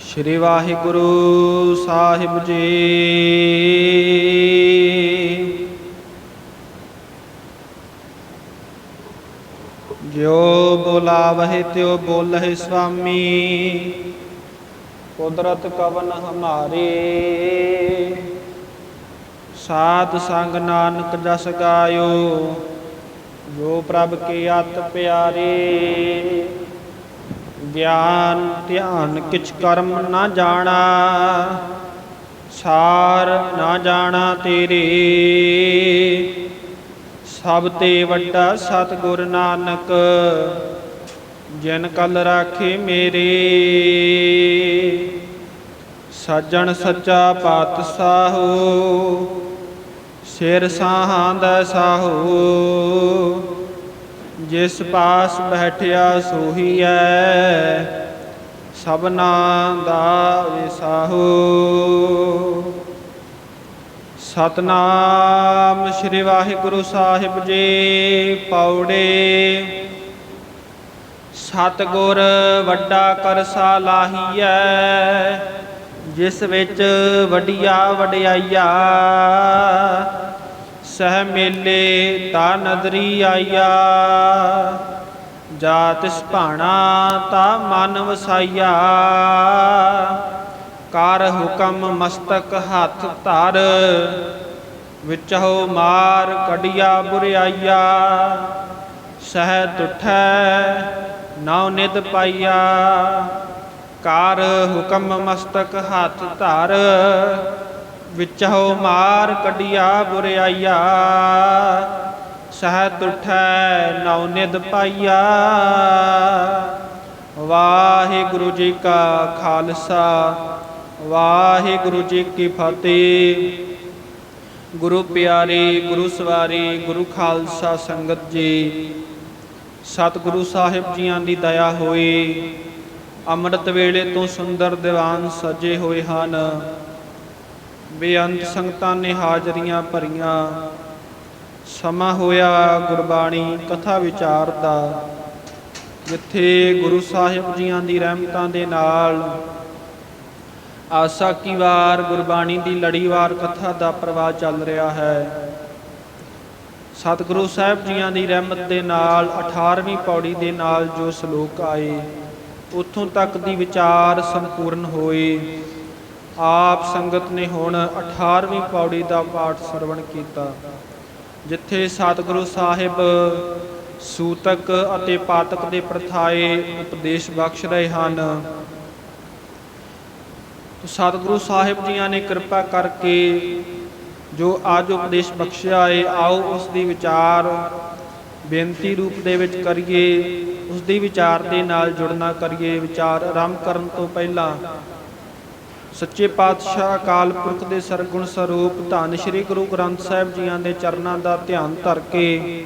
ਸ਼੍ਰੀ ਵਾਹਿਗੁਰੂ ਸਾਹਿਬ ਜੀ। ਜੋ ਬੁਲਾਵਹਿ, ਤਿਉ ਬੋਲਹਿ ਸੁਆਮੀ ਕੁਦਰਤ ਕਵਨ ਹਮਾਰੇ। ਸਾਧ ਸੰਗ ਨਾਨਕ ਜਸ ਗਾਇਓ, ਜੋ ਪ੍ਰਭ ਕੀ ਅਤ ਪਿਆਰੇ। ਗਿਆਨ ਧਿਆਨ ਕਿਛ ਕਰਮ ਨਾ ਜਾਣਾ, ਸਾਰ ਨਾ ਜਾਣਾ ਤੇਰੇ। ਸਭ ਤੇ ਵੱਡਾ ਸਤਿਗੁਰ ਨਾਨਕ, ਜਿਨ ਕਲ ਰਾਖੇ ਮੇਰੇ। ਸੱਜਣ ਸੱਚਾ ਪਾਤਸ਼ਾਹੋ ਸਿਰ ਸਾਹਾਂ ਦਾ ਸਾਹੋ। ਜਿਸ ਪਾਸ ਬੈਠਿਆ ਸੋਹੀਐ, ਸਭਨਾ ਦਾ ਵਿਸਾਹੋ। ਸਤਨਾਮ ਸ੍ਰੀ ਵਾਹਿਗੁਰੂ ਸਾਹਿਬ ਜੀ ਪੌੜੇ, ਸਤਗੁਰ ਵੱਡਾ ਕਰਸਾ ਲਾਹੀਐ, ਜਿਸ ਵਿੱਚ ਵੱਡੀਆ ਵਡਿਆਈਆ ਸਹਿ ਮੇਲੇ ਤਾ ਨਦਰੀ ਆਈਆ ਜਾ ਤਿਸ ਭਾਣਾ ਤਾ ਮਨ ਵਸਾਈਆ ਕਰ ਹੁਕਮ ਮਸਤਕ ਹੱਥ ਧਰ। ਵਿਚਹੁ ਮਾਰ ਕਢਿਆ ਬੁਰਿਆਈਆ ਸਹਿ ਤੁਠੈ ਨਉ ਨਿਦ ਪਾਈਆ ਕਾਰ ਹੁਕਮ ਮਸਤਕ ਹੱਥ ਧਰ। ਵਿਚਹੁ ਮਾਰ ਕਢਿਆ ਬੁਰਿਆਈਆ, ਸਹਿ ਤੁਠੈ ਨਉ ਨਿਦ ਪਾਈਆ। ਵਾਹਿਗੁਰੂ ਜੀ ਕਾ ਖਾਲਸਾ, ਵਾਹਿਗੁਰੂ ਜੀ ਕੀ ਫਤਿਹ। ਗੁਰੂ ਪਿਆਰੇ, ਗੁਰੂ ਸਵਾਰੀ, ਗੁਰੂ ਖਾਲਸਾ ਸੰਗਤ ਜੀ, ਸਤਿਗੁਰੂ ਸਾਹਿਬ ਜੀਆਂ ਦੀ ਦਇਆ ਹੋਈ, ਅੰਮ੍ਰਿਤ ਵੇਲੇ ਤੋਂ ਸੁੰਦਰ ਦੀਵਾਨ ਸਜੇ ਹੋਏ ਹਨ। ਬੇਅੰਤ ਸੰਗਤਾਂ ਨੇ ਹਾਜ਼ਰੀਆਂ ਭਰੀਆਂ। ਸਮਾਂ ਹੋਇਆ ਗੁਰਬਾਣੀ ਕਥਾ ਵਿਚਾਰ ਦਾ। ਜਿੱਥੇ ਗੁਰੂ ਸਾਹਿਬ ਜੀਆਂ ਦੀ ਰਹਿਮਤਾਂ ਦੇ ਨਾਲ ਆਸਾ ਕੀ ਵਾਰ ਗੁਰਬਾਣੀ ਦੀ ਲੜੀਵਾਰ ਕਥਾ ਦਾ ਪ੍ਰਵਾਹ ਚੱਲ ਰਿਹਾ ਹੈ। ਸਤਿਗੁਰੂ ਸਾਹਿਬ ਜੀਆਂ ਦੀ ਰਹਿਮਤ ਦੇ ਨਾਲ 18ਵੀਂ ਪੌੜੀ ਦੇ ਨਾਲ ਜੋ ਸ਼ਲੋਕ ਆਏ, ਉੱਥੋਂ ਤੱਕ ਦੀ ਵਿਚਾਰ ਸੰਪੂਰਨ ਹੋਏ। ਆਪ ਸੰਗਤ ਨੇ ਹੁਣ 18ਵੀਂ ਪੌੜੀ ਦਾ ਪਾਠ ਸਰਵਣ ਕੀਤਾ। ਜਿੱਥੇ ਸਤਿਗੁਰੂ ਸਾਹਿਬ ਸੂਤਕ ਅਤੇ ਪਾਤਕ ਦੇ ਪ੍ਰਥਾਏ ਉਪਦੇਸ਼ ਬਖਸ਼ ਰਹੇ ਹਨ। ਤੋ ਸਤਿਗੁਰੂ ਸਾਹਿਬ ਜੀਆਂ ਨੇ ਕਿਰਪਾ ਕਰਕੇ ਜੋ ਅੱਜ ਉਪਦੇਸ਼ ਬਖਸ਼ਿਆ ਹੈ ਆਓ ਉਸ ਦੀ ਵਿਚਾਰ ਬੇਨਤੀ ਰੂਪ ਦੇ ਵਿੱਚ ਕਰੀਏ, ਉਸ ਦੀ ਵਿਚਾਰ ਦੇ ਨਾਲ ਜੁੜਨਾ ਕਰੀਏ, ਵਿਚਾਰ ਆਰੰਭ ਕਰਨ ਤੋਂ ਪਹਿਲਾਂ ਸੱਚੇ ਪਾਤਸ਼ਾਹ ਅਕਾਲ ਪੁਰਖ ਦੇ ਸਰਗੁਣ ਸਰੂਪ ਧੰਨ ਸ਼੍ਰੀ ਗੁਰੂ ਗ੍ਰੰਥ ਸਾਹਿਬ ਜੀਆਂ ਦੇ ਚਰਨਾਂ ਦਾ ਧਿਆਨ ਧਰ ਕੇ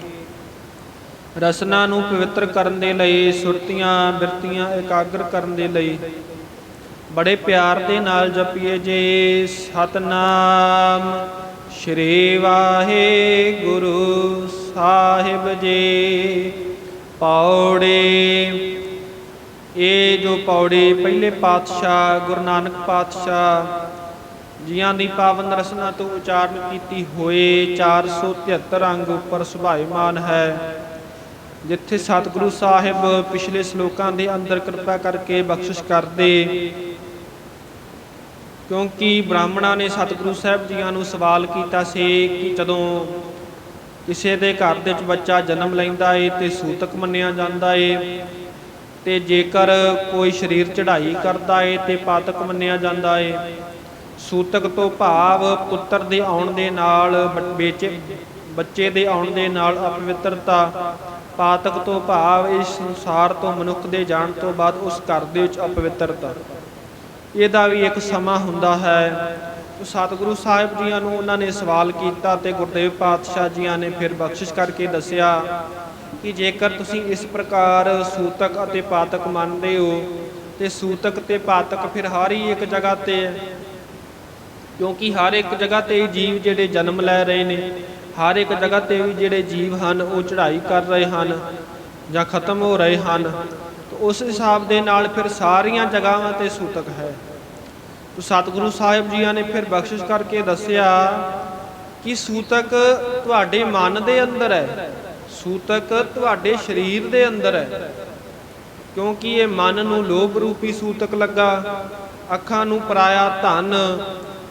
ਰਸਨਾ ਨੂੰ ਪਵਿੱਤਰ ਕਰਨ ਦੇ ਲਈ, ਸੁਰਤੀਆਂ, ਬਿਰਤੀਆਂ ਇਕਾਗਰ ਕਰਨ ਦੇ ਲਈ ਬੜੇ ਪਿਆਰ ਦੇ ਨਾਲ ਜਪੀਏ ਜੇ। ਸਤਨਾਮ ਸ਼੍ਰੀ ਵਾਹਿਗੁਰੂ ਸਾਹਿਬ ਜੀ। ਪੌੜੇ ਇਹ ਜੋ ਪੌੜੀ ਪਹਿਲੇ ਪਾਤਸ਼ਾਹ, ਗੁਰੂ ਨਾਨਕ ਪਾਤਸ਼ਾਹ ਜੀਆਂ ਦੀ ਪਾਵਨ ਰਸਨਾ ਤੋਂ ਉਚਾਰਨ ਕੀਤੀ ਹੋਏ 473 ਅੰਗ ਉੱਪਰ ਸੁਭਾਈਮਾਨ ਹੈ, ਜਿੱਥੇ ਸਤਿਗੁਰੂ ਸਾਹਿਬ ਪਿਛਲੇ ਸ਼ਲੋਕਾਂ ਦੇ ਅੰਦਰ ਕਿਰਪਾ ਕਰਕੇ ਬਖਸ਼ਿਸ਼ ਕਰਦੇ। ਕਿਉਂਕਿ ਬ੍ਰਾਹਮਣਾਂ ਨੇ ਸਤਿਗੁਰੂ ਸਾਹਿਬ ਜੀਆਂ ਨੂੰ ਸਵਾਲ ਕੀਤਾ ਸੀ ਕਿ ਜਦੋਂ ਕਿਸੇ ਦੇ ਘਰ ਦੇ ਵਿੱਚ ਬੱਚਾ ਜਨਮ ਲੈਂਦਾ ਏ ਤੇ ਸੂਤਕ ਮੰਨਿਆ ਜਾਂਦਾ ਏ ਤੇ ਜੇਕਰ ਕੋਈ ਸਰੀਰ ਚੜ੍ਹਾਈ ਕਰਦਾ ਏ ਤੇ ਪਾਤਕ ਮੰਨਿਆ ਜਾਂਦਾ ਏ, ਸੂਤਕ ਤੋਂ ਭਾਵ ਪੁੱਤਰ ਦੇ ਆਉਣ ਦੇ ਨਾਲ ਬੇਚੇ ਬੱਚੇ ਦੇ ਆਉਣ ਦੇ ਨਾਲ ਅਪਵਿੱਤਰਤਾ, ਪਾਤਕ ਤੋਂ ਭਾਵ ਇਸ ਸੰਸਾਰ ਤੋਂ ਮਨੁੱਖ ਦੇ ਜਾਣ ਤੋਂ ਬਾਅਦ ਉਸ ਘਰ ਦੇ ਵਿੱਚ ਅਪਵਿੱਤਰਤਾ। ਇਹਦਾ ਵੀ ਇੱਕ ਸਮਾਂ ਹੁੰਦਾ ਹੈ। ਸਤਿਗੁਰੂ ਸਾਹਿਬ ਜੀਆਂ ਨੂੰ ਉਹਨਾਂ ਨੇ ਸਵਾਲ ਕੀਤਾ ਤੇ ਗੁਰਦੇਵ ਪਾਤਸ਼ਾਹ ਜੀਆਂ ਨੇ ਫਿਰ ਬਖਸ਼ਿਸ਼ ਕਰਕੇ ਦੱਸਿਆ ਕਿ ਜੇਕਰ ਤੁਸੀਂ ਇਸ ਪ੍ਰਕਾਰ ਸੂਤਕ ਅਤੇ ਪਾਤਕ ਮੰਨਦੇ ਹੋ, ਤੇ ਸੂਤਕ ਤੇ ਪਾਤਕ ਫਿਰ ਹਰ ਹੀ ਇੱਕ ਜਗ੍ਹਾ ਤੇ ਹੈ। ਕਿਉਂਕਿ ਹਰ ਇੱਕ ਜਗ੍ਹਾ ਤੇ ਜੀਵ ਜਿਹੜੇ ਜਨਮ ਲੈ ਰਹੇ ਨੇ, ਹਰ ਇੱਕ ਜਗ੍ਹਾ ਤੇ ਵੀ ਜਿਹੜੇ ਜੀਵ ਹਨ, ਉਹ ਚੜ੍ਹਾਈ ਕਰ ਰਹੇ ਹਨ ਜਾਂ ਖਤਮ ਹੋ ਰਹੇ ਹਨ, ਤੇ ਉਸ ਹਿਸਾਬ ਦੇ ਨਾਲ ਫਿਰ ਸਾਰੀਆਂ ਜਗ੍ਹਾਵਾਂ ਤੇ ਸੂਤਕ ਹੈ। ਤੋ ਸਤਿਗੁਰੂ ਸਾਹਿਬ ਜੀਆਂ ਨੇ ਫਿਰ ਬਖਸ਼ਿਸ਼ ਕਰਕੇ ਦੱਸਿਆ ਕਿ ਸੂਤਕ ਤੁਹਾਡੇ ਮਨ ਦੇ ਅੰਦਰ ਹੈ। ਸੂਤਕ ਤੁਹਾਡੇ ਸਰੀਰ ਦੇ ਅੰਦਰ ਹੈ। ਕਿਉਂਕਿ ਇਹ ਮਨ ਨੂੰ ਲੋਭ ਰੂਪੀ ਸੂਤਕ ਲੱਗਾ। ਅੱਖਾਂ ਨੂੰ ਪਰਾਇਆ ਧਨ,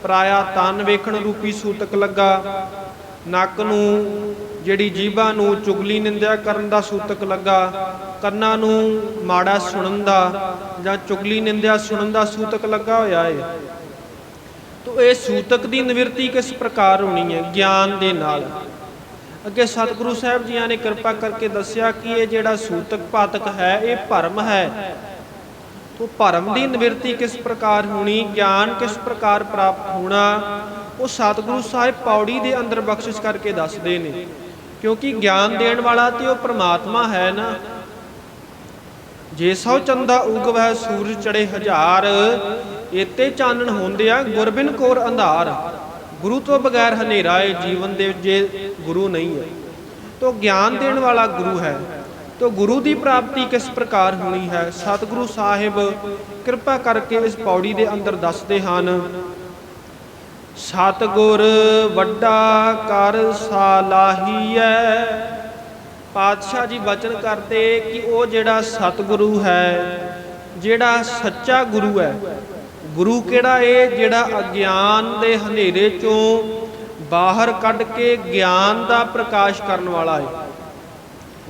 ਪਰਾਇਆ ਤਨ ਵੇਖਣ ਰੂਪੀ ਸੂਤਕ ਲੱਗਾ। ਨੱਕ ਨੂੰ, ਜਿਹੜੀ ਜੀਭਾ ਨੂੰ ਚੁਗਲੀ ਨਿੰਦਿਆ ਕਰਨ ਦਾ ਸੂਤਕ ਲੱਗਾ। ਕੰਨਾਂ ਨੂੰ ਮਾੜਾ ਸੁਣਨ ਦਾ ਜਾਂ ਚੁਗਲੀ ਨਿੰਦਿਆ ਸੁਣਨ ਦਾ ਸੂਤਕ ਲੱਗਾ ਹੋਇਆ ਹੈ ਤੋ ਇਹ ਸੂਤਕ ਦੀ ਨਿਵਰਤੀ ਕਿਸ ਪ੍ਰਕਾਰ ਹੋਣੀ ਹੈ? ਗਿਆਨ ਦੇ ਨਾਲ। ਅੱਗੇ ਸਤਿਗੁਰੂ ਸਾਹਿਬ ਜੀਆਂ ਨੇ ਕਿਰਪਾ ਕਰਕੇ ਦੱਸਿਆ ਕਿ ਇਹ ਜਿਹੜਾ ਸੂਤਕ ਪਾਤਕ ਹੈ, ਇਹ ਭਰਮ ਹੈ। ਤੋ ਭਰਮ ਦੀ ਨਿਵਰਤੀ ਕਿਸ ਪ੍ਰਕਾਰ ਹੋਣੀ, ਗਿਆਨ ਕਿਸ ਪ੍ਰਕਾਰ ਪ੍ਰਾਪਤ ਹੋਣਾ, ਉਹ ਸਤਿਗੁਰੂ ਸਾਹਿਬ ਪੌੜੀ ਦੇ ਅੰਦਰ ਬਖਸ਼ਿਸ਼ ਕਰਕੇ ਦੱਸਦੇ ਨੇ। ਕਿਉਂਕਿ ਗਿਆਨ ਦੇਣ ਵਾਲਾ ਤੇ ਉਹ ਪ੍ਰਮਾਤਮਾ ਹੈ ਨਾ। ਜੇ ਸੌ ਚੰਦਾ ਉਗਵੈ, ਸੂਰਜ ਚੜੇ ਹਜ਼ਾਰ ਇਤੇ ਚਾਨਣ ਹੁੰਦਿਆ ਗੁਰਬਿਨ ਕੋਰ ਅੰਧਾਰ। ਗੁਰੂ ਤੋਂ ਬਗੈਰ ਹਨੇਰਾ ਹੈ ਜੀਵਨ ਦੇ ਜੇ ਗੁਰੂ ਨਹੀਂ ਹੈ, ਤੋ ਗਿਆਨ ਦੇਣ ਵਾਲਾ ਗੁਰੂ ਹੈ। ਤੋ ਗੁਰੂ ਦੀ ਪ੍ਰਾਪਤੀ ਕਿਸ ਪ੍ਰਕਾਰ ਹੋਣੀ ਹੈ? ਸਤਿਗੁਰੂ ਸਾਹਿਬ ਕਿਰਪਾ ਕਰਕੇ ਇਸ ਪੌੜੀ ਦੇ ਅੰਦਰ ਦੱਸਦੇ ਹਨ, ਸਤਿਗੁਰ ਵੱਡਾ ਕਰ ਸਾਲਾਹੀਐ। ਪਾਤਸ਼ਾਹ ਜੀ ਬਚਨ ਕਰਦੇ ਕਿ ਉਹ ਜਿਹੜਾ ਸਤਿਗੁਰੂ ਹੈ, ਜਿਹੜਾ ਸੱਚਾ ਗੁਰੂ ਹੈ ਗੁਰੂ ਕਿਹੜਾ ਏ ਜਿਹੜਾ ਅਗਿਆਨ ਦੇ ਹਨੇਰੇ ਚੋਂ ਬਾਹਰ ਕੱਢ ਕੇ ਗਿਆਨ ਦਾ ਪ੍ਰਕਾਸ਼ ਕਰਨ ਵਾਲਾ ਹੈ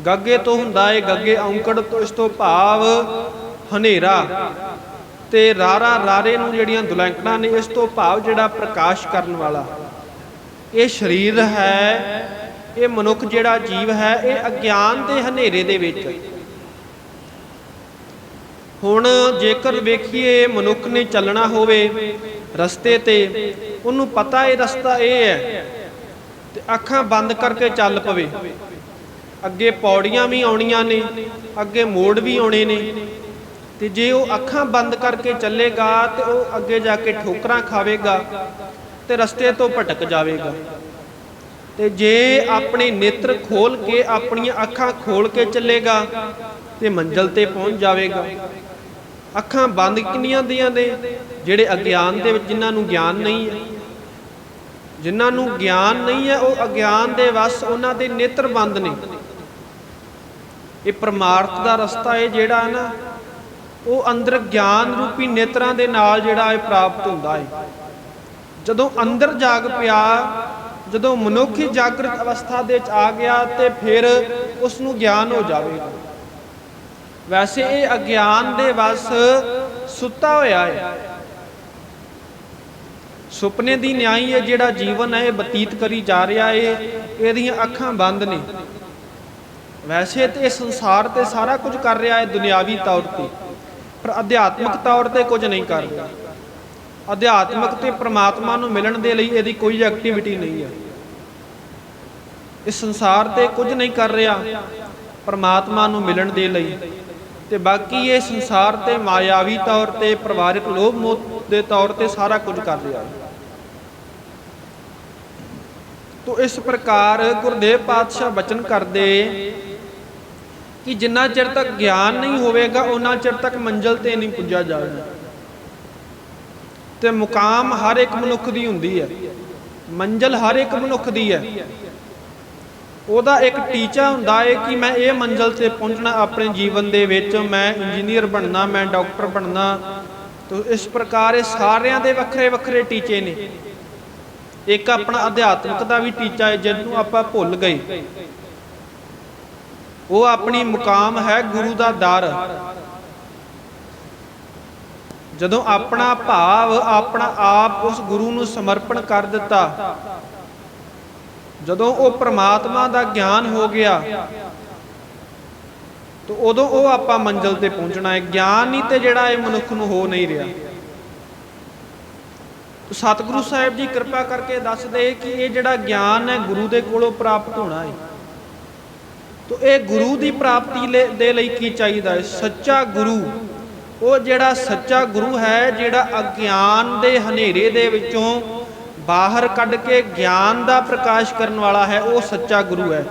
ਗੱਗੇ ਤੋਂ ਹੁੰਦਾ ਹੈ ਗੱਗੇ ਔਂਕੜ ਤੋਂ, ਇਸ ਤੋਂ ਭਾਵ ਹਨੇਰਾ। ਤੇ ਰਾਰਾ ਰਾਰੇ ਨੂੰ ਜਿਹੜੀਆਂ ਦੁਲੈਂਕੜਾਂ ਨੇ, ਇਸ ਤੋਂ ਭਾਵ ਜਿਹੜਾ ਪ੍ਰਕਾਸ਼ ਕਰਨ ਵਾਲਾ। ਇਹ ਸਰੀਰ ਹੈ, ਇਹ ਮਨੁੱਖ ਜਿਹੜਾ ਜੀਵ ਹੈ, ਇਹ ਅਗਿਆਨ ਦੇ ਹਨੇਰੇ ਦੇ ਵਿੱਚ। ਹੈ। ਹੁਣ ਜੇਕਰ ਵੇਖੀਏ ਮਨੁੱਖ ਨੇ ਚੱਲਣਾ ਹੋਵੇ ਰਸਤੇ ਤੇ, ਉਹਨੂੰ ਪਤਾ ਇਹ ਰਸਤਾ ਇਹ ਹੈ ਤੇ ਅੱਖਾਂ ਬੰਦ ਕਰਕੇ ਚੱਲ ਪਵੇ। ਅੱਗੇ ਪੌੜੀਆਂ ਵੀ ਆਉਣੀਆਂ ਨੇ, ਅੱਗੇ ਮੋੜ ਵੀ ਆਉਣੇ ਨੇ ਤੇ ਜੇ ਉਹ ਅੱਖਾਂ ਬੰਦ ਕਰਕੇ ਚੱਲੇਗਾ ਤੇ ਉਹ ਅੱਗੇ ਜਾ ਕੇ ਠੋਕਰਾਂ ਖਾਵੇਗਾ ਤੇ ਰਸਤੇ ਤੋਂ ਭਟਕ ਜਾਵੇਗਾ। ਤੇ ਜੇ ਆਪਣੇ ਨੇਤਰ ਖੋਲ ਕੇ ਆਪਣੀਆਂ ਅੱਖਾਂ ਖੋਲ ਕੇ ਚੱਲੇਗਾ ਤੇ ਮੰਜ਼ਲ ਤੇ ਪਹੁੰਚ ਜਾਵੇਗਾ। ਅੱਖਾਂ ਬੰਦ ਕਿੰਨੀਆਂ ਦੀਆਂ ਨੇ, ਜਿਹੜੇ ਅਗਿਆਨ ਦੇ ਵਿੱਚ ਜਿਨ੍ਹਾਂ ਨੂੰ ਗਿਆਨ ਨਹੀਂ ਹੈ। ਜਿਨ੍ਹਾਂ ਨੂੰ ਗਿਆਨ ਨਹੀਂ ਹੈ, ਉਹ ਅਗਿਆਨ ਦੇ ਵਸ ਉਹਨਾਂ ਦੇ ਨੇਤਰ ਬੰਦ ਨੇ। ਇਹ ਪਰਮਾਰਥ ਦਾ ਰਸਤਾ ਹੈ ਜਿਹੜਾ ਨਾ, ਉਹ ਅੰਦਰ ਗਿਆਨ ਰੂਪੀ ਨੇਤਰਾਂ ਦੇ ਨਾਲ ਜਿਹੜਾ ਇਹ ਪ੍ਰਾਪਤ ਹੁੰਦਾ ਹੈ। ਜਦੋਂ ਅੰਦਰ ਜਾਗ ਪਿਆ, ਜਦੋਂ ਮਨੁੱਖੀ ਜਾਗਰਤ ਅਵਸਥਾ ਦੇ ਵਿੱਚ ਆ ਗਿਆ ਤੇ ਫਿਰ ਉਸ ਨੂੰ ਗਿਆਨ ਹੋ ਜਾਵੇਗਾ। ਵੈਸੇ ਇਹ ਅਗਿਆਨ ਦੇ ਵਸ ਸੁੱਤਾ ਹੋਇਆ ਹੈ ਸੁਪਨੇ ਦੀ ਨਿਆਈ ਹੈ ਜਿਹੜਾ ਜੀਵਨ ਹੈ, ਇਹ ਬਤੀਤ ਕਰੀ ਜਾ ਰਿਹਾ ਹੈ ਇਹਦੀਆਂ ਅੱਖਾਂ ਬੰਦ ਨੇ। ਵੈਸੇ ਤੇ ਇਹ ਸੰਸਾਰ ਤੇ ਸਾਰਾ ਕੁਝ ਕਰ ਰਿਹਾ ਹੈ ਦੁਨਿਆਵੀ ਤੌਰ ਤੇ, ਪਰ ਅਧਿਆਤਮਿਕ ਤੌਰ ਤੇ ਕੁਝ ਨਹੀਂ ਕਰ ਰਿਹਾ। ਅਧਿਆਤਮਿਕ ਤੇ ਪ੍ਰਮਾਤਮਾ ਨੂੰ ਮਿਲਣ ਦੇ ਲਈ ਇਹਦੀ ਕੋਈ ਐਕਟੀਵਿਟੀ ਨਹੀਂ ਹੈ। ਇਸ ਸੰਸਾਰ ਤੇ ਕੁਝ ਨਹੀਂ ਕਰ ਰਿਹਾ, ਪਰਮਾਤਮਾ ਨੂੰ ਮਿਲਣ ਦੇ ਲਈ। ਤੇ ਬਾਕੀ ਇਹ ਸੰਸਾਰ ਤੇ ਮਾਇਆਵੀ ਤੌਰ ਤੇ ਪਰਿਵਾਰਿਕ ਲੋਭ ਮੋਹ ਦੇ ਤੌਰ ਤੇ ਸਾਰਾ ਕੁਝ ਕਰ ਰਿਹਾ ਤੋ ਇਸ ਪ੍ਰਕਾਰ ਗੁਰਦੇਵ ਪਾਤਸ਼ਾਹ ਬਚਨ ਕਰਦੇ ਕਿ ਜਿੰਨਾ ਚਿਰ ਤੱਕ ਗਿਆਨ ਨਹੀਂ ਹੋਵੇਗਾ ਉਹਨਾਂ ਚਿਰ ਤੱਕ ਮੰਜ਼ਲ ਤੇ ਨਹੀਂ ਪੁੱਜਾ ਜਾਵੇਗਾ। ਤੇ ਮੁਕਾਮ ਹਰ ਇੱਕ ਮਨੁੱਖ ਦੀ ਹੁੰਦੀ ਹੈ। ਮੰਜ਼ਲ ਹਰ ਇੱਕ ਮਨੁੱਖ ਦੀ ਹੈ। ਉਹਦਾ ਇੱਕ ਟੀਚਾ ਹੁੰਦਾ ਹੈ ਕਿ ਮੈਂ ਇਹ ਮੰਜ਼ਲ ਤੇ ਪਹੁੰਚਣਾ, ਆਪਣੇ ਜੀਵਨ ਦੇ ਵਿੱਚ ਮੈਂ ਇੰਜੀਨੀਅਰ ਬਣਨਾ, ਮੈਂ ਡਾਕਟਰ ਬਣਨਾ। ਤੋ ਇਸ ਪ੍ਰਕਾਰ ਇਹ ਸਾਰਿਆਂ ਦੇ ਵੱਖਰੇ ਵੱਖਰੇ ਟੀਚੇ ਨੇ। ਇੱਕ ਆਪਣਾ ਅਧਿਆਤਮਕ ਦਾ ਵੀ ਟੀਚਾ ਹੈ ਜਿਹਨੂੰ ਆਪਾਂ ਭੁੱਲ ਗਏ। ਉਹ ਆਪਣੀ ਮੁਕਾਮ ਹੈ ਗੁਰੂ ਦਾ ਦਰ। ਜਦੋਂ ਆਪਣਾ ਭਾਵ, ਆਪਣਾ ਆਪ ਉਸ ਗੁਰੂ ਨੂੰ ਸਮਰਪਣ ਕਰ ਦਿੱਤਾ ਜਦੋਂ ਉਹ ਪ੍ਰਮਾਤਮਾ ਦਾ ਗਿਆਨ ਹੋ ਗਿਆ, ਤਾਂ ਉਦੋਂ ਉਹ ਆਪਾਂ ਮੰਜ਼ਲ ਤੇ ਪਹੁੰਚਣਾ ਹੈ। ਗਿਆਨ ਹੀ ਤੇ ਜਿਹੜਾ ਇਹ ਮਨੁੱਖ ਨੂੰ ਹੋ ਨਹੀਂ ਰਿਹਾ। ਸਤਿਗੁਰੂ ਸਾਹਿਬ ਜੀ ਕਿਰਪਾ ਕਰਕੇ ਦੱਸਦੇ ਕਿ ਇਹ ਜਿਹੜਾ ਗਿਆਨ ਹੈ ਗੁਰੂ ਦੇ ਕੋਲੋਂ ਪ੍ਰਾਪਤ ਹੋਣਾ ਹੈ। ਤੋ ਇਹ ਗੁਰੂ ਦੀ ਪ੍ਰਾਪਤੀ ਲੇ- ਦੇ ਲਈ ਕੀ ਚਾਹੀਦਾ ਹੈ? ਸੱਚਾ ਗੁਰੂ, ਉਹ ਜਿਹੜਾ ਸੱਚਾ ਗੁਰੂ ਹੈ, ਜਿਹੜਾ ਅਗਿਆਨ ਦੇ ਹਨੇਰੇ ਦੇ ਵਿੱਚੋਂ ਬਾਹਰ ਕੱਢ ਕੇ ਗਿਆਨ ਦਾ ਪ੍ਰਕਾਸ਼ ਕਰਨ ਵਾਲਾ ਹੈ, ਉਹ ਸੱਚਾ ਗੁਰੂ ਹੈ।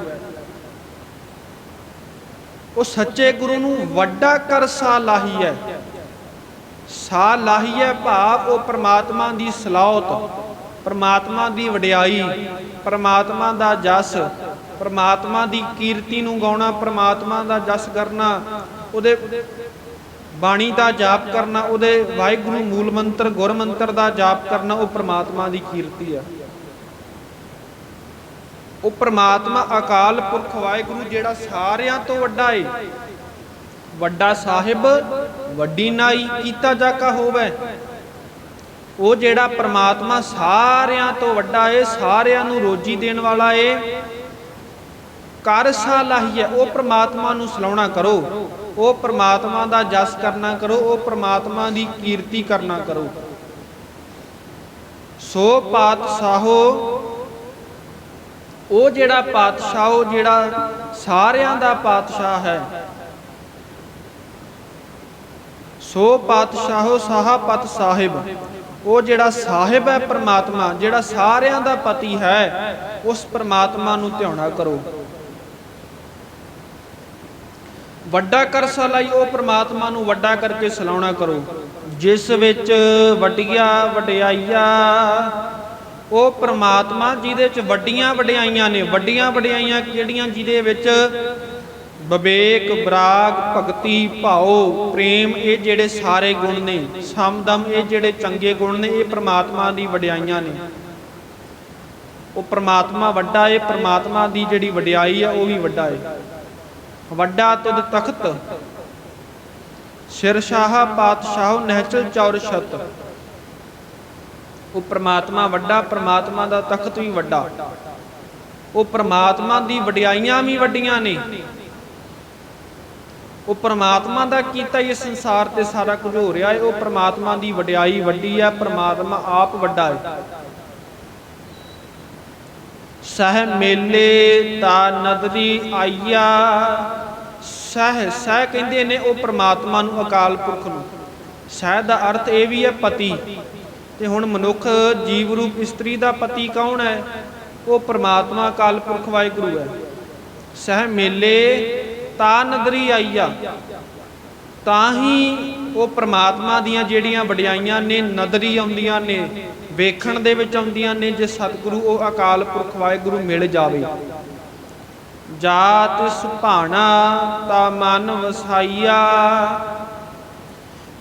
ਉਹ ਸੱਚੇ ਗੁਰੂ ਨੂੰ ਵੱਡਾ ਕਰ ਸਾ ਲਾਹੀ ਹੈ। ਸਾ ਲਾਹੀ ਹੈ ਭਾਵ ਉਹ ਪ੍ਰਮਾਤਮਾ ਦੀ ਸਲਾਹਤ, ਪ੍ਰਮਾਤਮਾ ਦੀ ਵਡਿਆਈ, ਪ੍ਰਮਾਤਮਾ ਦਾ ਜਸ, ਪ੍ਰਮਾਤਮਾ ਦੀ ਕੀਰਤੀ ਨੂੰ ਗਾਉਣਾ, ਪ੍ਰਮਾਤਮਾ ਦਾ ਜਸ ਕਰਨਾ, ਉਹਦੇ ਬਾਣੀ ਦਾ ਜਾਪ ਕਰਨਾ, ਉਹਦੇ ਵਾਹਿਗੁਰੂ ਮੂਲ ਮੰਤਰ, ਗੁਰ ਮੰਤਰ ਦਾ ਜਾਪ ਕਰਨਾ, ਉਹ ਪ੍ਰਮਾਤਮਾ ਦੀ ਕੀਰਤੀ ਆ। ਉਹ ਪ੍ਰਮਾਤਮਾ ਅਕਾਲ ਪੁਰਖ ਵਾਹਿਗੁਰੂ ਜਿਹੜਾ ਸਾਰਿਆਂ ਤੋਂ ਵੱਡਾ ਏ। ਵੱਡਾ ਸਾਹਿਬ, ਵੱਡੀ ਨਾਈ, ਕੀਤਾ ਜਾਕਾ ਹੋਵੇ। ਉਹ ਜਿਹੜਾ ਪ੍ਰਮਾਤਮਾ ਸਾਰਿਆਂ ਤੋਂ ਵੱਡਾ ਏ, ਸਾਰਿਆਂ ਨੂੰ ਰੋਜੀ ਦੇਣ ਵਾਲਾ ਏ। ਕਰ ਸਾਲਾਹੀਏ ਉਹ ਪ੍ਰਮਾਤਮਾ ਨੂੰ ਸਲਾਉਣਾ ਕਰੋ। ਉਹ ਪ੍ਰਮਾਤਮਾ ਦਾ ਜਸ ਕਰਨਾ ਕਰੋ, ਉਹ ਪ੍ਰਮਾਤਮਾ ਦੀ ਕੀਰਤੀ ਕਰਨਾ ਕਰੋ। ਸੋ ਪਾਤਸ਼ਾਹੋ, ਉਹ ਜਿਹੜਾ ਪਾਤਸ਼ਾਹ, ਉਹ ਜਿਹੜਾ ਸਾਰਿਆਂ ਦਾ ਪਾਤਸ਼ਾਹ ਹੈ। ਸੋ ਪਾਤਸ਼ਾਹੋ ਸਾਹਾਪਤ ਸਾਹਿਬ, ਉਹ ਜਿਹੜਾ ਸਾਹਿਬ ਹੈ ਪ੍ਰਮਾਤਮਾ, ਜਿਹੜਾ ਸਾਰਿਆਂ ਦਾ ਪਤੀ ਹੈ, ਉਸ ਪ੍ਰਮਾਤਮਾ ਨੂੰ ਧਿਆਉਣਾ ਕਰੋ। ਵੱਡਾ ਕਰ ਸਲਾਈ ਉਹ ਪ੍ਰਮਾਤਮਾ ਨੂੰ ਵੱਡਾ ਕਰਕੇ ਸਲਾਉਣਾ ਕਰੋ। ਜਿਸ ਵਿੱਚ ਵੱਡੀਆਂ ਵਡਿਆਈਆਂ, ਉਹ ਪ੍ਰਮਾਤਮਾ ਜਿਹਦੇ ਵਿੱਚ ਵੱਡੀਆਂ ਵਡਿਆਈਆਂ ਨੇ, ਵੱਡੀਆਂ ਵਡਿਆਈਆਂ ਜਿਹੜੀਆਂ ਜਿਹਦੇ ਵਿੱਚ ਵਿਵੇਕ ਵਿਰਾਗ ਭਗਤੀ ਭਾਉ ਪ੍ਰੇਮ, ਇਹ ਜਿਹੜੇ ਸਾਰੇ ਗੁਣ ਨੇ, ਸਮਦਮ, ਇਹ ਜਿਹੜੇ ਚੰਗੇ ਗੁਣ ਨੇ, ਇਹ ਪ੍ਰਮਾਤਮਾ ਦੀ ਵਡਿਆਈਆਂ ਨੇ। ਉਹ ਪ੍ਰਮਾਤਮਾ ਵੱਡਾ ਹੈ ਪ੍ਰਮਾਤਮਾ ਦੀ ਜਿਹੜੀ ਵਡਿਆਈ ਆ, ਉਹ ਵੀ ਵੱਡਾ ਏ। ਵੱਡਾ ਤੁਧ ਤਖਤ, ਸਿਰ ਸ਼ਾਹ ਪਾਤਸ਼ਾਹ ਨਹਿਚਲ ਚੌਰ ਉਹ ਪ੍ਰਮਾਤਮਾ ਵੱਡਾ, ਪ੍ਰਮਾਤਮਾ ਦਾ ਤਖਤ ਵੀ ਵੱਡਾ। ਉਹ ਪ੍ਰਮਾਤਮਾ ਦੀ ਵਡਿਆਈਆਂ ਵੀ ਵੱਡੀਆਂ ਨੇ। ਉਹ ਪ੍ਰਮਾਤਮਾ ਦਾ ਕੀਤਾ ਇਹ ਸੰਸਾਰ ਤੇ ਸਾਰਾ ਕੁਝ ਹੋ ਰਿਹਾ ਹੈ ਉਹ ਪ੍ਰਮਾਤਮਾ ਦੀ ਵਡਿਆਈ ਵੱਡੀ ਹੈ ਪ੍ਰਮਾਤਮਾ ਆਪ ਵੱਡਾ ਹੈ ਸਹ ਮੇਲੇ ਤਾ ਨਦਰੀ ਆਈਆ। ਸਹ ਸਹ ਕਹਿੰਦੇ ਨੇ ਉਹ ਪ੍ਰਮਾਤਮਾ ਨੂੰ, ਅਕਾਲ ਪੁਰਖ ਨੂੰ। ਸਹ ਦਾ ਅਰਥ ਇਹ ਵੀ ਹੈ ਪਤੀ। ਤੇ ਹੁਣ ਮਨੁੱਖ ਜੀਵ ਰੂਪ ਇਸਤਰੀ ਦਾ ਪਤੀ ਕੌਣ ਹੈ? ਉਹ ਪ੍ਰਮਾਤਮਾ, ਅਕਾਲ ਪੁਰਖ ਵਾਹਿਗੁਰੂ ਹੈ। ਸਹ ਮੇਲੇ ਤਾ ਨਦਰੀ ਆਈਆ। ਤਾਂ ਹੀ ਉਹ ਪ੍ਰਮਾਤਮਾ ਦੀਆਂ ਜਿਹੜੀਆਂ ਵਡਿਆਈਆਂ ਨੇ, ਨਦਰੀ ਆਉਂਦੀਆਂ ਨੇ। ਵੇਖਣ ਦੇ ਵਿੱਚ ਆਉਂਦੀਆਂ ਨੇ ਜੇ ਸਤਿਗੁਰੂ ਉਹ ਅਕਾਲ ਪੁਰਖ ਵਾਹਿਗੁਰੂ ਮਿਲ ਜਾਵੇ। ਜਾਤ ਸੁਭਾਣਾ ਤਾ ਮਨ ਵਸਾਈਆ।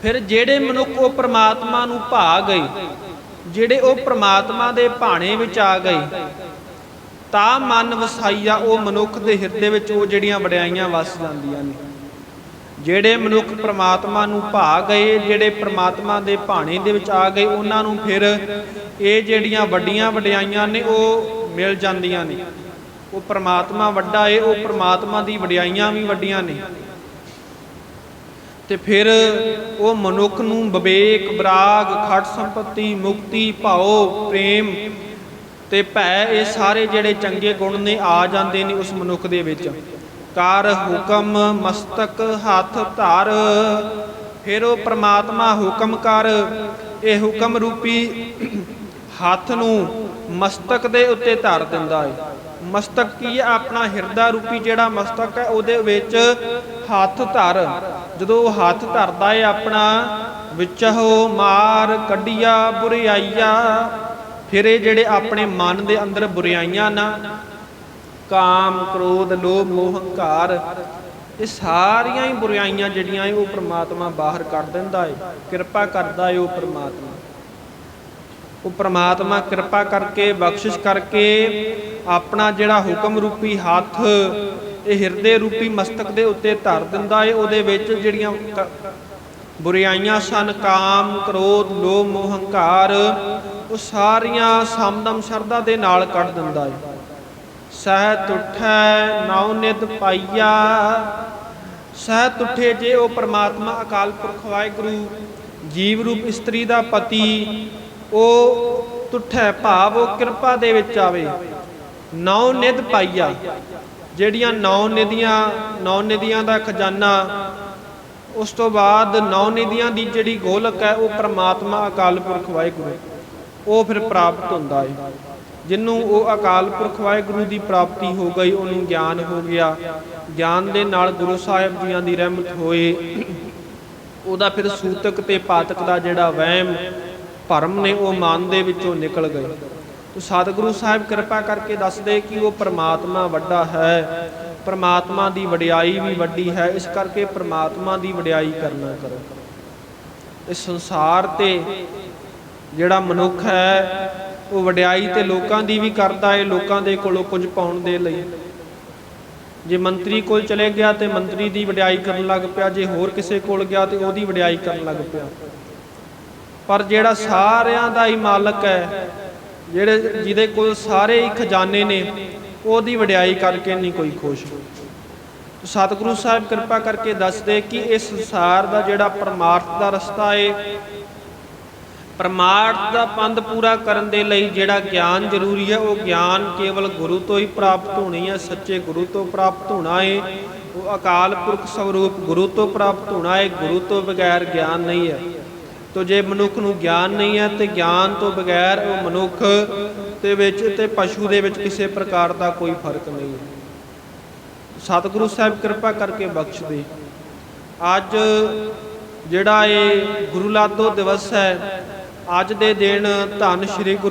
ਫਿਰ ਜਿਹੜੇ ਮਨੁੱਖ ਉਹ ਪ੍ਰਮਾਤਮਾ ਨੂੰ ਭਾ ਗਏ, ਜਿਹੜੇ ਉਹ ਪ੍ਰਮਾਤਮਾ ਦੇ ਭਾਣੇ ਵਿੱਚ ਆ ਗਏ, ਤਾਂ ਮਨ ਵਸਾਈਆ ਉਹ ਮਨੁੱਖ ਦੇ ਹਿਰਦੇ ਵਿੱਚ ਉਹ ਜਿਹੜੀਆਂ ਵਡਿਆਈਆਂ ਵਸ ਜਾਂਦੀਆਂ ਨੇ। ਜਿਹੜੇ ਮਨੁੱਖ ਪ੍ਰਮਾਤਮਾ ਨੂੰ ਭਾ ਗਏ, ਜਿਹੜੇ ਪ੍ਰਮਾਤਮਾ ਦੇ ਭਾਣੇ ਦੇ ਵਿੱਚ ਆ ਗਏ, ਉਹਨਾਂ ਨੂੰ ਫਿਰ ਇਹ ਜਿਹੜੀਆਂ ਵੱਡੀਆਂ ਵਡਿਆਈਆਂ ਨੇ, ਉਹ ਮਿਲ ਜਾਂਦੀਆਂ ਨੇ। ਉਹ ਪ੍ਰਮਾਤਮਾ ਵੱਡਾ ਏ, ਉਹ ਪ੍ਰਮਾਤਮਾ ਦੀ ਵਡਿਆਈਆਂ ਵੀ ਵੱਡੀਆਂ ਨੇ। ਤੇ ਫਿਰ ਉਹ ਮਨੁੱਖ ਨੂੰ ਵਿਵੇਕ, ਵਿਰਾਗ, ਖਟ ਸੰਪਤੀ, ਮੁਕਤੀ, ਭਾਉ, ਪ੍ਰੇਮ ਤੇ ਭੈ, ਇਹ ਸਾਰੇ ਜਿਹੜੇ ਚੰਗੇ ਗੁਣ ਨੇ, ਆ ਜਾਂਦੇ ਨੇ ਉਸ ਮਨੁੱਖ ਦੇ ਵਿੱਚ। ਕਰ ਹੁਕਮ ਮਸਤਕ ਹੱਥ ਧਰ। ਫਿਰ ਉਹ ਪ੍ਰਮਾਤਮਾ ਹੁਕਮ ਕਰ। ਇਹ ਹੁਕਮ ਰੂਪੀ ਹੱਥ ਨੂੰ ਮਸਤਕ ਦੇ ਉੱਤੇ ਧਰ ਦਿੰਦਾ ਹੈ ਮਸਤਕ ਕੀ ਹੈ? ਆਪਣਾ ਹਿਰਦਾ ਰੂਪੀ ਜਿਹੜਾ ਮਸਤਕ ਹੈ, ਉਹਦੇ ਵਿੱਚ ਹੱਥ ਧਰ। ਜਦੋਂ ਉਹ ਹੱਥ ਧਰਦਾ ਹੈ ਆਪਣਾ ਵਿੱਚੋਂ ਮਾਰ ਕੱਢੀਆ, ਬੁਰਿਆਈਆ। ਫਿਰ ਇਹ ਜਿਹੜੇ ਆਪਣੇ ਮਨ ਦੇ ਅੰਦਰ ਬੁਰਿਆਈਆਂ ਨਾ ਕਾਮ, ਕ੍ਰੋਧ, ਲੋਭ, ਮੋਹ, ਹੰਕਾਰ, ਇਹ ਸਾਰੀਆਂ ਹੀ ਬੁਰੀਆਈਆਂ ਜਿਹੜੀਆਂ ਇਹ ਉਹ ਪ੍ਰਮਾਤਮਾ ਬਾਹਰ ਕੱਢ ਦਿੰਦਾ ਏ, ਕਿਰਪਾ ਕਰਦਾ ਏ ਉਹ ਪ੍ਰਮਾਤਮਾ। ਉਹ ਪ੍ਰਮਾਤਮਾ ਕਿਰਪਾ ਕਰਕੇ, ਬਖਸ਼ਿਸ਼ ਕਰਕੇ, ਆਪਣਾ ਜਿਹੜਾ ਹੁਕਮ ਰੂਪੀ ਹੱਥ, ਇਹ ਹਿਰਦੇ ਰੂਪੀ ਮਸਤਕ ਦੇ ਉੱਤੇ ਧਰ ਦਿੰਦਾ ਏ, ਉਹਦੇ ਵਿੱਚ ਜਿਹੜੀਆਂ ਕ- ਸਨ, ਕਾਮ, ਕ੍ਰੋਧ, ਲੋਭ, ਮੋਹ, ਹੰਕਾਰ, ਉਹ ਸਾਰੀਆਂ ਸਮਦਮ ਸ਼ਰਧਾ ਦੇ ਨਾਲ ਕੱਢ ਦਿੰਦਾ ਏ। ਸਹਿ ਤੁਠੈ ਨੌ ਨਿਤ ਪਾਈਆ। ਸਹਿ ਤੁਠੇ ਜੇ ਉਹ ਪ੍ਰਮਾਤਮਾ ਅਕਾਲ ਪੁਰਖ ਵਾਹਿਗੁਰੂ, ਜੀਵ ਰੂਪ ਇਸਤਰੀ ਦਾ ਪਤੀ, ਉਹ ਤੁਠੈ ਭਾਵ ਉਹ ਕਿਰਪਾ ਦੇ ਵਿੱਚ ਆਵੇ। ਨੌ ਨਿਧ ਪਾਈਆ, ਜਿਹੜੀਆਂ ਨੌ ਨਿਧੀਆਂ ਨੌ ਨਿਧੀਆਂ ਦਾ ਖਜ਼ਾਨਾ, ਉਸ ਤੋਂ ਬਾਅਦ ਨੌ ਨਿਧੀਆਂ ਦੀ ਜਿਹੜੀ ਗੋਲਕ ਹੈ ਉਹ ਪ੍ਰਮਾਤਮਾ ਅਕਾਲ ਪੁਰਖ ਵਾਹਿਗੁਰੂ, ਉਹ ਫਿਰ ਪ੍ਰਾਪਤ ਹੁੰਦਾ ਹੈ ਜਿਹਨੂੰ ਉਹ ਅਕਾਲ ਪੁਰਖ ਵਾਹਿਗੁਰੂ ਦੀ ਪ੍ਰਾਪਤੀ ਹੋ ਗਈ, ਉਹਨੂੰ ਗਿਆਨ ਹੋ ਗਿਆ। ਗਿਆਨ ਦੇ ਨਾਲ ਗੁਰੂ ਸਾਹਿਬ ਜੀਆਂ ਦੀ ਰਹਿਮਤ ਹੋਏ। ਉਹਦਾ ਫਿਰ ਸੂਤਕ ਤੇ ਪਾਤਕ ਦਾ ਜਿਹੜਾ ਵਹਿਮ, ਭਰਮ ਨੇ ਉਹ ਮਨ ਦੇ ਵਿੱਚੋਂ ਨਿਕਲ ਗਏ। ਤੋ ਸਤਿਗੁਰੂ ਸਾਹਿਬ ਕਿਰਪਾ ਕਰਕੇ ਦੱਸਦੇ ਕਿ ਉਹ ਪ੍ਰਮਾਤਮਾ ਵੱਡਾ ਹੈ। ਪ੍ਰਮਾਤਮਾ ਦੀ ਵਡਿਆਈ ਵੀ ਵੱਡੀ ਹੈ। ਇਸ ਕਰਕੇ ਪ੍ਰਮਾਤਮਾ ਦੀ ਵਡਿਆਈ ਕਰਨਾ ਕਰੋ। ਇਸ ਸੰਸਾਰ ਤੇ ਜਿਹੜਾ ਮਨੁੱਖ ਹੈ ਉਹ ਵਡਿਆਈ ਤੇ ਲੋਕਾਂ ਦੀ ਵੀ ਕਰਦਾ ਏ, ਲੋਕਾਂ ਦੇ ਕੋਲੋਂ ਕੁਝ ਪਾਉਣ ਦੇ ਲਈ। ਜੇ ਮੰਤਰੀ ਕੋਲ ਚਲੇ ਗਿਆ ਤੇ ਮੰਤਰੀ ਦੀ ਵਡਿਆਈ ਕਰਨ ਲੱਗ ਪਿਆ, ਜੇ ਹੋਰ ਕਿਸੇ ਕੋਲ ਗਿਆ ਤੇ ਉਹਦੀ ਵਡਿਆਈ ਕਰਨ ਲੱਗ ਪਿਆ। ਪਰ ਜਿਹੜਾ ਸਾਰਿਆਂ ਦਾ ਹੀ ਮਾਲਕ ਹੈ, ਜਿਹੜੇ ਜਿਹਦੇ ਕੋਲ ਸਾਰੇ ਹੀ ਖਜ਼ਾਨੇ ਨੇ, ਉਹਦੀ ਵਡਿਆਈ ਕਰਕੇ ਨਹੀਂ ਕੋਈ ਖੁਸ਼। ਸਤਿਗੁਰੂ ਸਾਹਿਬ ਕਿਰਪਾ ਕਰਕੇ ਦੱਸਦੇ ਕਿ ਇਸ ਸੰਸਾਰ ਦਾ ਜਿਹੜਾ ਪਰਮਾਰਥ ਦਾ ਰਸਤਾ ਏ ਪਰਮਾਰਥ ਦਾ ਪੰਧ ਪੂਰਾ ਕਰਨ ਦੇ ਲਈ ਜਿਹੜਾ ਗਿਆਨ ਜ਼ਰੂਰੀ ਹੈ, ਉਹ ਗਿਆਨ ਕੇਵਲ ਗੁਰੂ ਤੋਂ ਹੀ ਪ੍ਰਾਪਤ ਹੋਣੀ ਹੈ, ਸੱਚੇ ਗੁਰੂ ਤੋਂ ਪ੍ਰਾਪਤ ਹੋਣਾ ਹੈ ਉਹ ਅਕਾਲ ਪੁਰਖ ਸਵਰੂਪ ਗੁਰੂ ਤੋਂ ਪ੍ਰਾਪਤ ਹੋਣਾ ਹੈ ਗੁਰੂ ਤੋਂ ਬਗੈਰ ਗਿਆਨ ਨਹੀਂ ਹੈ। ਤੋ ਜੇ ਮਨੁੱਖ ਨੂੰ ਗਿਆਨ ਨਹੀਂ ਹੈ, ਤੇ ਗਿਆਨ ਤੋਂ ਬਗੈਰ ਉਹ ਮਨੁੱਖ ਦੇ ਵਿੱਚ ਤੇ ਪਸ਼ੂ ਦੇ ਵਿੱਚ ਕਿਸੇ ਪ੍ਰਕਾਰ ਦਾ ਕੋਈ ਫ਼ਰਕ ਨਹੀਂ ਹੈ। ਸਤਿਗੁਰੂ ਸਾਹਿਬ ਕਿਰਪਾ ਕਰਕੇ ਬਖਸ਼ ਦੇ ਅੱਜ ਜਿਹੜਾ ਇਹ ਗੁਰੂ ਲਾਦੋ ਦਿਵਸ ਹੈ ਅੱਜ ਦੇ ਦਿਨ ਧੰਨ ਸ਼੍ਰੀ ਗੁਰੂ